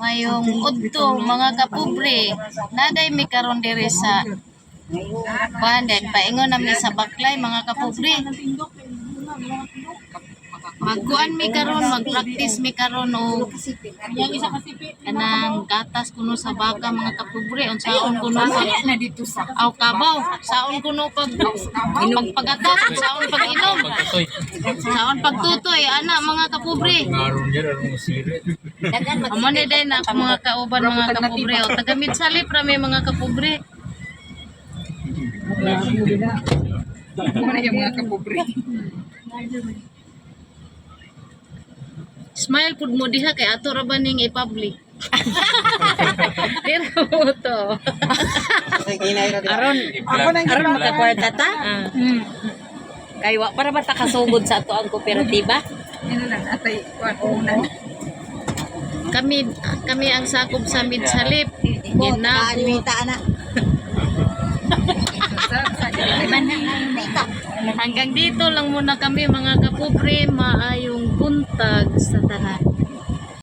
Mayong udto mga kapobre. Naday mi karon diri sa Kuan paingon na mi sa baklay mga kapobre. Magkuan mi karon, mag-practice mi karon og kanang gatas kuno sa baka mga kapobre unsaon kuno pag na dito sa aw kabaw, saon kuno pag pagpagatas, saon pag-inom, saon pagtutoy ana mga kapobre. Amo ni din ako mga kauban mga kapobre o taga Mitsalip rami mga kapobre. Ano na yung mga kapobre. Smile pud mo diha kay ato ra ba ning i-public. Tira mo to. Aron, aron makakwarta ta. Ah. Kay wa para ba ta kasugod sa ato ang kooperatiba? Ano lang, atay, unan. Kami kami ang sakop sa Mitsalip. Ginabot. Hanggang dito lang muna kami mga kapobre. Maayong 拜拜。